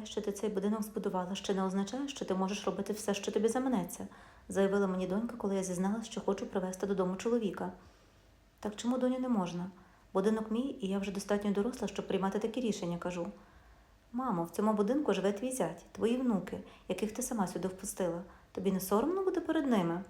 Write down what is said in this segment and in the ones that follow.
Те, що ти цей будинок збудувала, ще не означає, що ти можеш робити все, що тобі заманеться, заявила мені донька, коли я зізналась, що хочу привезти додому чоловіка. Так чому доню не можна? Будинок мій, і я вже достатньо доросла, щоб приймати такі рішення, кажу. Мамо, в цьому будинку живе твій зять, твої внуки, яких ти сама сюди впустила. Тобі не соромно буде перед ними?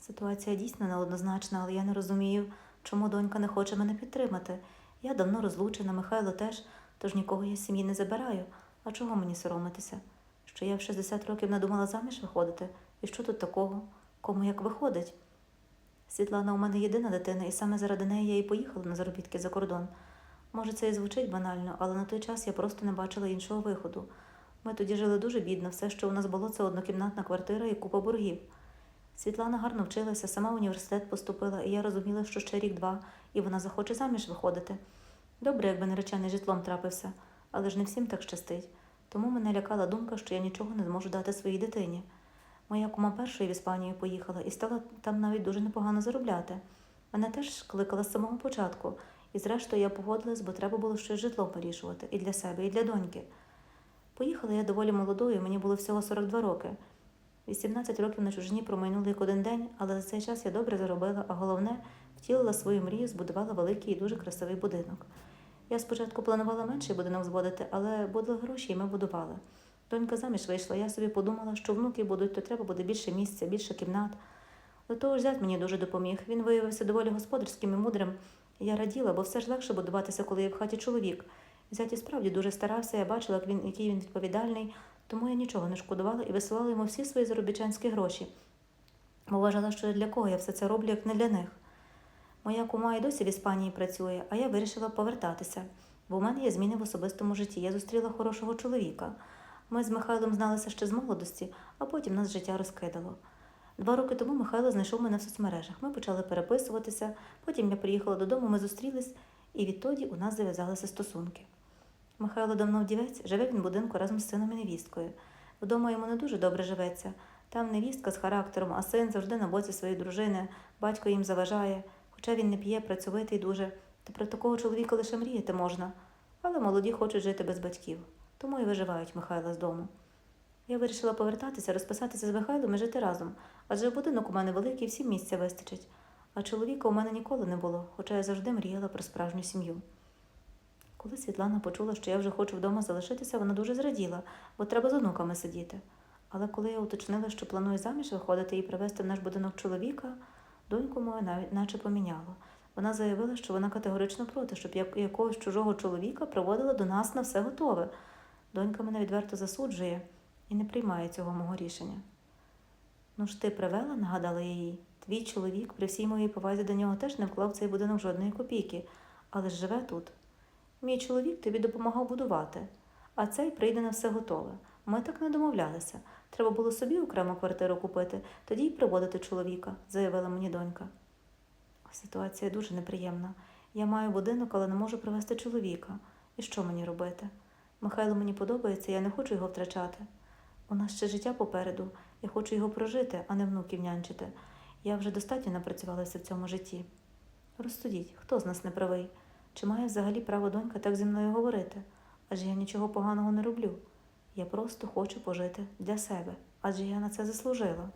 Ситуація дійсно неоднозначна, але я не розумію, чому донька не хоче мене підтримати. Я давно розлучена, Михайло теж, тож нікого я з сім'ї не забираю. А чого мені соромитися? Що я в 60 років надумала заміж виходити? І що тут такого? Кому як виходить? Світлана у мене єдина дитина, і саме заради неї я і поїхала на заробітки за кордон. Може, це і звучить банально, але на той час я просто не бачила іншого виходу. Ми тоді жили дуже бідно, все, що у нас було, це однокімнатна квартира і купа боргів. Світлана гарно вчилася, сама в університет поступила, і я розуміла, що ще рік-два, і вона захоче заміж виходити. Добре, якби наречений житлом трапився, але ж не всім так щастить. Тому мене лякала думка, що я нічого не зможу дати своїй дитині. Моя кума першою в Іспанію поїхала і стала там навіть дуже непогано заробляти. Мене теж кликала з самого початку, і зрештою я погодилась, бо треба було щось з житлом вирішувати і для себе, і для доньки. Поїхала я доволі молодою, мені було всього 42 роки. 18 років на чужині промайнули як один день, але за цей час я добре заробила, а головне, втілила свою мрію, збудувала великий і дуже красивий будинок. Я спочатку планувала менший будинок зводити, але були гроші, і ми будували. Донька заміж вийшла, я собі подумала, що внуки будуть, то треба буде більше місця, більше кімнат. До того ж, зять мені дуже допоміг. Він виявився доволі господарським і мудрим. Я раділа, бо все ж легше будуватися, коли є в хаті чоловік. Зять і справді дуже старався, я бачила, як він, який він відповідальний, тому я нічого не шкодувала і висилала йому всі свої заробітчанські гроші. Бо вважала, що для кого я все це роблю, як не для них. Моя кума і досі в Іспанії працює, а я вирішила повертатися, бо в мене є зміни в особистому житті. Я зустріла хорошого чоловіка. Ми з Михайлом зналися ще з молодості, а потім нас життя розкидало. Два роки тому Михайло знайшов мене в соцмережах. Ми почали переписуватися, потім я приїхала додому, ми зустрілись, і відтоді у нас зав'язалися стосунки. Михайло давно вдівець, живе він в будинку разом з сином і невісткою. Вдома йому не дуже добре живеться. Там невістка з характером, а син завжди на боці своєї дружини, батько їм заважає, хоча він не п'є, працьовитий дуже, то про такого чоловіка лише мріяти можна. Але молоді хочуть жити без батьків, тому і виживають Михайла з дому. Я вирішила повертатися, розписатися з Михайлом і жити разом, адже будинок у мене великий, всім місця вистачить. А чоловіка у мене ніколи не було, хоча я завжди мріяла про справжню сім'ю. Коли Світлана почула, що я вже хочу вдома залишитися, вона дуже зраділа, бо треба з онуками сидіти. Але коли я уточнила, що планую заміж виходити і привезти в наш будинок чоловіка, доньку мою навіть наче поміняло. Вона заявила, що вона категорично проти, щоб як- якогось чужого чоловіка приводила до нас на все готове. Донька мене відверто засуджує і не приймає цього мого рішення. Ну ж ти привела, нагадала я їй. Твій чоловік, при всій моїй повазі до нього, теж не вклав цей будинок жодної копійки, але ж живе тут. Мій чоловік тобі допомагав будувати, а цей прийде на все готове. Ми так не домовлялися. Треба було собі окрему квартиру купити, тоді й приводити чоловіка, заявила мені донька. Ситуація дуже неприємна. Я маю будинок, але не можу привезти чоловіка. І що мені робити? Михайло мені подобається, я не хочу його втрачати. У нас ще життя попереду. Я хочу його прожити, а не внуків нянчити. Я вже достатньо напрацювалася в цьому житті. Розсудіть, хто з нас не правий? Чи має взагалі право донька так зі мною говорити? Адже я нічого поганого не роблю. Я просто хочу пожити для себе, адже я на це заслужила.